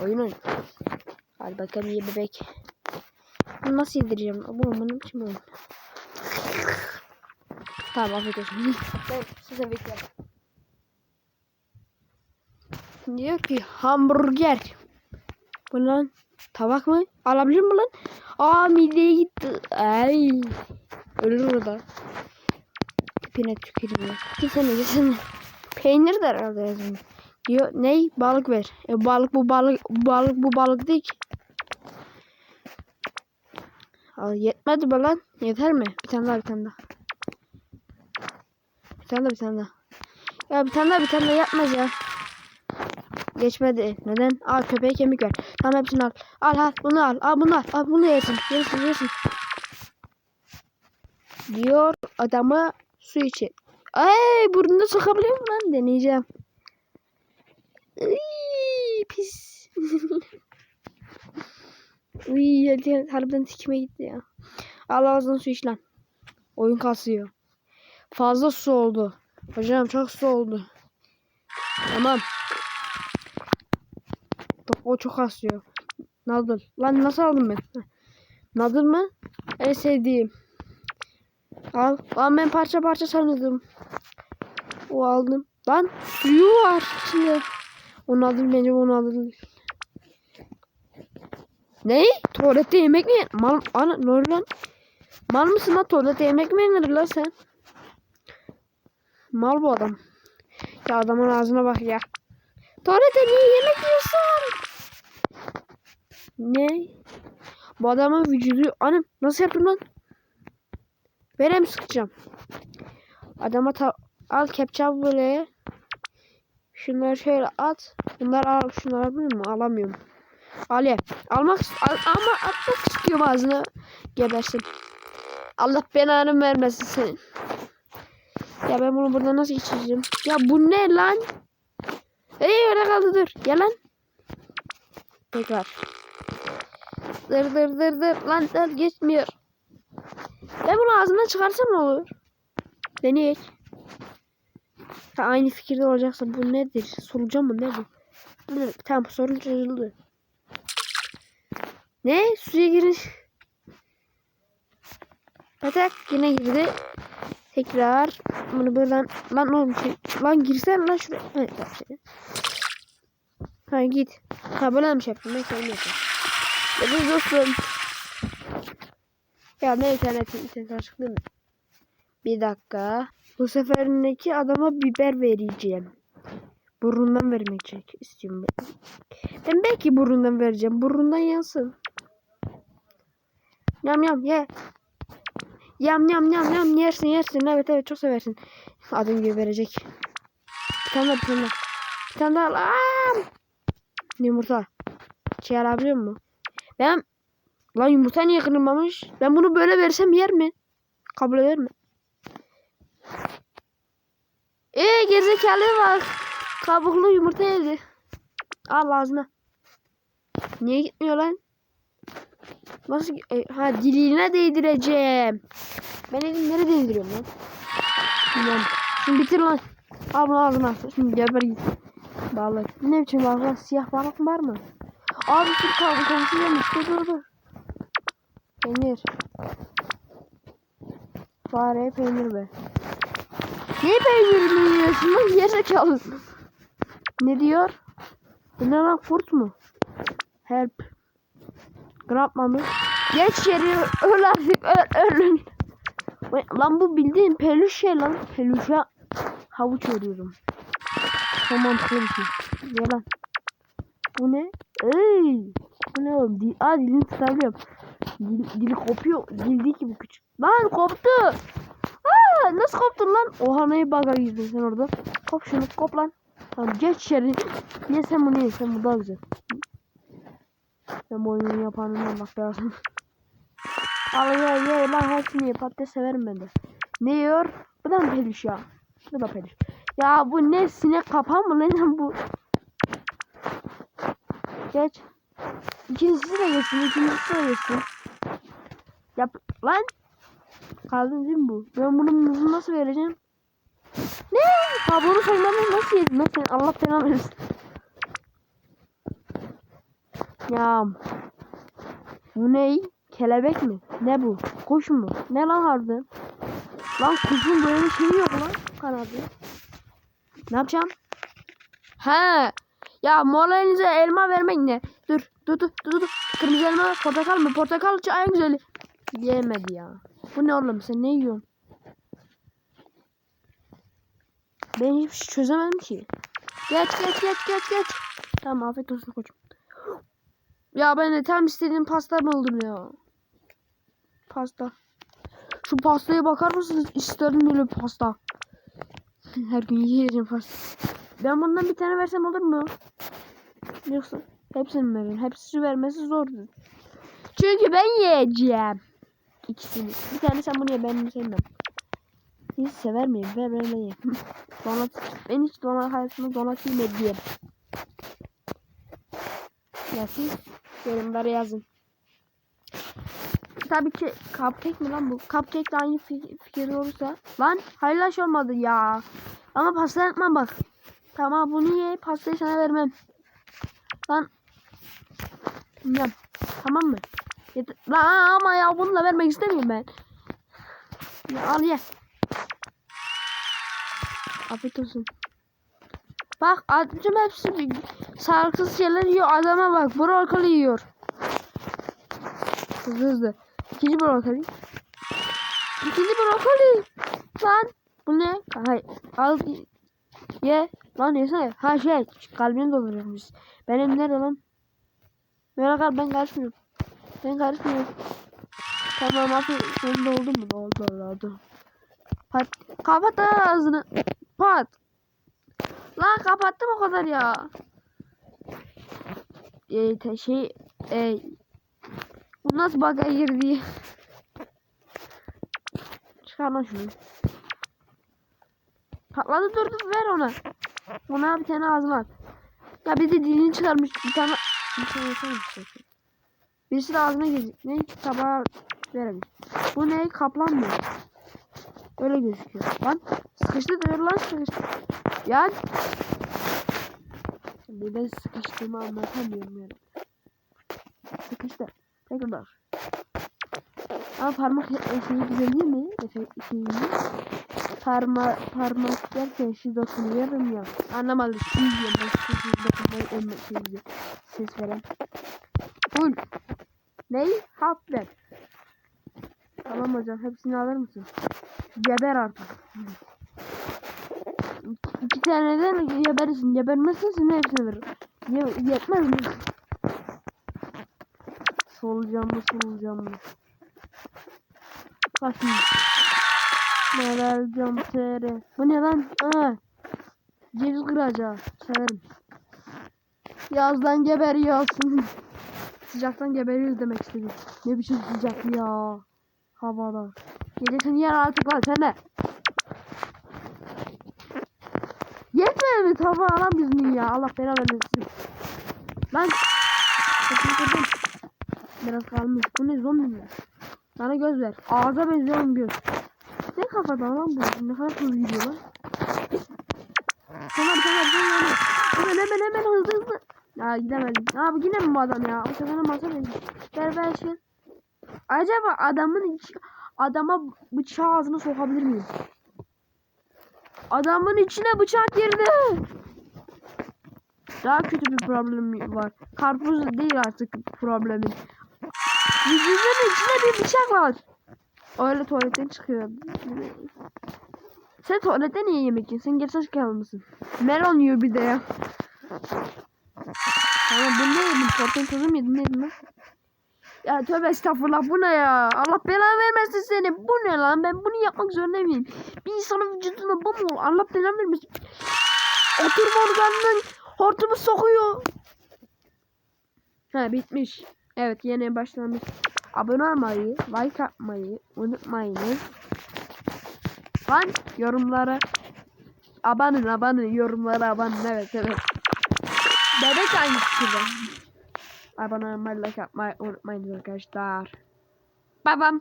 Oyun oyun. Hadi bakalım ye bebek. Bunu nasıl yedireceğim? Bu benim için oyun. Tamam afiyet olsun. Ben size bekliyorum. Diyor ki hamburger. Bu lan tabak mı? Alabilir mi lan? Aa mideye gitti. Ay. Ölür orada. Tipine tükürüyor. Gitsene gitsene. Peynir de herhalde yazmış. Diyor ney? Balık ver. E balık bu balık balık bu balık değil ki. Al yetmedi mi lan? Yeter mi? Bir tane daha bir tane daha. Bir tane daha bir tane daha. Ya bir tane daha bir tane daha yapmaz ya. Geçmedi. Neden? Al köpeğe kemik ver. Tamam hepsini al. Al al bunu al. Al bunu al. Al bunu yersin. Yersin yersin. Diyor adama su için. Ay burnunu sokabiliyor mu lan? Deneyeceğim. Iy, pis. Uy, harbiden tikime gitti ya. Al ağzına su iç lan. Oyun kasıyor. Fazla su oldu. Hocam çok su oldu. Tamam. O çok asıyor. Nadıl. Lan nasıl aldım ben? Nadıl mı? En sevdiğim. Al. Lan ben parça parça sanıyordum. O aldım. Lan suyu var içinde. Onu aldım bence onu aldım. Ne? Tuvalette yemek mi? Mal, ana, ne oluyor lan? Mal mısın lan? Tuvalette yemek mi yenir lan sen? Mal bu adam. Ya adamın ağzına bak ya. Tuvalete niye yemek yiyorsun? Ne? Bu adamın vücudu... Anam nasıl yaptın lan? Verem sıkacağım. Adama ta... Al kepçe böyle. Şunları şöyle at. Bunları al. Şunları alabilir miyim? Alamıyorum. Al ya. Almak al, ama atmak istiyorum ağzına. Gebersin. Allah belanı vermesin senin. Ya ben bunu burada nasıl içeceğim? Ya bu ne lan? Ey öyle kaldı dur. Gel lan. Tekrar. Dır dır dır dır. Lan dır geçmiyor. Ben bunu ağzından çıkarsam olur? Deneyek. Ha, aynı fikirde olacaksa bu nedir? Solucan mı ne bu? Bu- Tamam sorun çözüldü. Ne? Suya girin. Atak yine girdi. Tekrar bunu buradan lan oğlum şey, lan girsen lan şuraya. Evet, tamam, şey. Ha git. Ha böyle mi şey yaptım kendim yapayım. Ya dostum. Ya ne internet açık değil mi? Bir dakika. Bu seferindeki adama biber vereceğim. Burundan vermeyecek istiyorum ben. Belki burundan vereceğim. Burundan yansın. Yam yam ye. Yam yam yam yam yersin yersin. Evet evet çok seversin. Adım gibi verecek. Bir tane daha bir tane daha. Bir tane daha. Lan. Yumurta. Şey alabiliyor mu? Ben Lan yumurta niye kırılmamış? Ben bunu böyle versem yer mi? Kabul eder mi? Eee gerizekalıya bak. Kabuklu yumurta yedi. Al ağzına. Niye gitmiyor lan? Nasıl? e, ha diline değdireceğim. Ben elim nereye değdiriyorum lan? Bilmiyorum. Şimdi bitir lan. Al bunu ağzına. Şimdi geber git. Balık. Ne biçim balık? Siyah balık var mı? Abi bir kaldı komşu yemiş. Dur dur dur. Peynir. Fare peynir be. Ne peynir yiyorsun lan? Gerizekalı. Ne diyor? Bu ne lan kurt mu? Help. Grabma mı? Geç yeri öl artık öl ölün. Lan bu bildiğin peluş şey lan. Peluşa havuç. Çok mantıklı bir şey. Ye lan. Bu ne? Ey! Bu ne oğlum? Dil, aa dilini tutabiliyorum. Dil, dili kopuyor. Dil değil ki bu küçük. Lan koptu. Aa, nasıl koptun lan? Oha neyi baga girdin sen orada. Kop şunu kop lan. Tamam geç içeri. Ye sen bunu ye. Sen bu daha güzel. Ben bu oyunu yapanından bak lazım. Al ye ye lan hepsini ye. Patates severim ben de. Ne yiyor? Bu da mı peluş ya? Bu da peluş. Ya bu ne sinek kapan mı lan bu? Geç. İkincisi de geçsin. ikincisi de geçsin. Yap lan. Kaldın değil mi bu? Ben bunun muzunu nasıl vereceğim? Ne? Ha bunu sen bana nasıl yedin? Nasıl? Allah belanı versin. Ya. Bu ne? Kelebek mi? Ne bu? Kuş mu? Ne lan harbiden? Lan kuşun böyle şeyi yok lan kanadı. Ne yapacağım? He. Ya moralinize elma vermek ne? Dur dur dur dur dur. Kırmızı elma portakal mı? Portakal en güzeli. Yemedi ya. Bu ne oğlum sen ne yiyorsun? Ben hiçbir şey çözemedim ki. Geç geç geç geç geç. Tamam afiyet olsun koçum. Ya ben de tam istediğim pasta buldum ya. Pasta. Şu pastaya bakar mısınız? İsterim böyle pasta. Her gün yiyeceğim pasta. Ben bundan bir tane versem olur mu? Yoksa hepsini mi vereyim? Hepsini vermesi zordur. Çünkü ben yiyeceğim. İkisini. Bir tane sen bunu ye ben bunu sevmem. Hiç sever miyim? Ver ver ver. donat. Ben hiç donat hayatımda donat yemedim. Ya siz yorumlara yazın. Tabii ki cupcake mi lan bu? Cupcake de aynı fi- fikir olursa. Lan haylaş olmadı ya. Ama pasta yapmam bak. Tamam bunu ye pastayı sana vermem. Lan. Yem. Tamam mı? Yeter. Ama ya bunu da vermek istemiyorum ben. Ya al ye. Afiyet olsun. Bak acım hepsi bir sağlıksız şeyler yiyor. Adama bak brokoli yiyor. Hızlı hızlı. İkinci brokoli. İkinci brokoli. Lan bu ne? Hayır. Al ye. Lan yesene. Ha şey kalbini dolduracakmış. Benim nerede lan? Merak etme ben karışmıyorum. Ben karışmıyorum. Tamam abi sonunda oldu mu? Oldu oldu. Pat. Kapat ağzını. Pat. Lan kapattım o kadar ya. Ee, şey e, bu nasıl bug'a girdi? Çıkar lan şunu. Patladı dur dur ver ona. Ona bir tane ağzına at. Ya bir de dilini çıkarmış bir tane. Bir tane yapalım işte. Birisi de ağzına girecek. Ne tabağa verelim. Bu ne kaplan mı? Öyle gözüküyor. Lan sıkıştı dur lan sıkıştı. Ya de sıkıştığımı anlatamıyorum yani. Sıkıştı. Tekrar. Ama parmak şeyi güzel değil mi? Efe, şeyini. Parma, parmak derken şu dokunuyorum ya. Anlamadım. Şimdi ben şu dokunmayı önüme şeyi ses veren. Full. Ney? Hap ver. Tamam hocam hepsini alır mısın? Geber artık. İki, iki taneden geberirsin. Gebermezsen sana hepsini veririm. Ye, yetmez mi? Solucan mı solucan mı? Bak şimdi. Neler cam TR. Bu ne lan? Aa. Ceviz kıracağı. Severim. Yazdan geberiyorsun. Sıcaktan geberiyoruz demek istedim. Ne biçim sıcak ya. Havada. Gecesini yer artık lan sen de. Yetmedi mi tabağı lan bizim ya. Allah belanı versin. Lan. Biraz kalmış. Bu ne zombi mi? Bana göz ver. Ağza benziyor oğlum göz. Ne kafada lan bu? Ne kadar hızlı gidiyor lan. Tamam tamam. Hemen hemen hemen hızlı hızlı. Ya gidemedim. Abi yine mi bu adam ya? Bu sefer masa benziyor. Ver ver şey. Acaba adamın adama bıçağı ağzına sokabilir miyim? Adamın içine bıçak girdi. Daha kötü bir problem var. Karpuz değil artık problemin. Vücudun içine bir bıçak var. Öyle tuvaletten çıkıyor. Sen tuvalette niye yemek yiyorsun? Sen gerizekalı mısın? Melon yiyor bir de ya. Tamam bu ne yedin? Portakal tozu mu yedin? Ne yedin lan? Ya tövbe estağfurullah bu ne ya? Allah belanı vermesin seni. Bu ne lan? Ben bunu yapmak zorunda mıyım? Bir insanın vücuduna bu mu? Allah belanı vermesin. Oturma organının hortumu sokuyor. Ha bitmiş. Evet yeni başlamış. Abone olmayı, like atmayı unutmayınız. Lan yorumlara abanın abanın yorumlara abanın evet evet. Bebek aynı fikirde. Abone olmayı, like atmayı unutmayınız arkadaşlar. Babam.